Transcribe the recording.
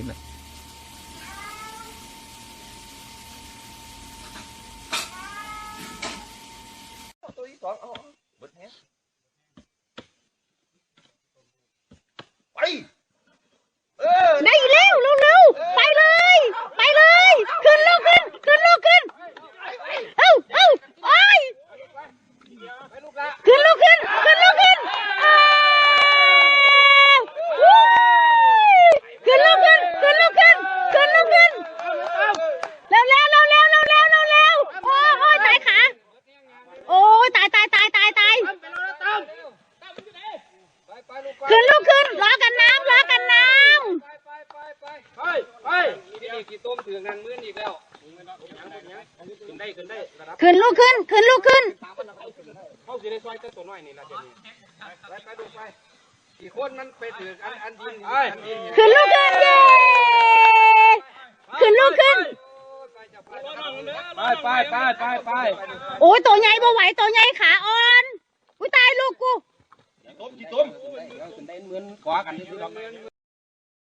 tím này. Đây leo lưu lưu bay lên bay lên ขึ้นลูกขึ้นขึ้นลูกขึ้นเอ้าเอ้าโอ้ย กี่ต้มถึงนางมื้ออีกแล้วขึ้นได้ขึ้นได้ระดับขึ้นลูกขึ้น ขึ้นลูกขึ้น เขาสิได้ซอยเจ้าตัวน้อยนี่ละเจนี้ไปไปดูไปกี่คนมันไปถึงอันอันดินอันดินขึ้นลูกขึ้นเย้ขึ้นลูกขึ้น ไปไปไปไปไปโอ้ยตัวใหญ่บ่ไหวตัวใหญ่ขาอ่อนอุ้ยตายลูกกูต้มกี่ต้มขึ้นได้เหมือนขวากันนี่คือเรา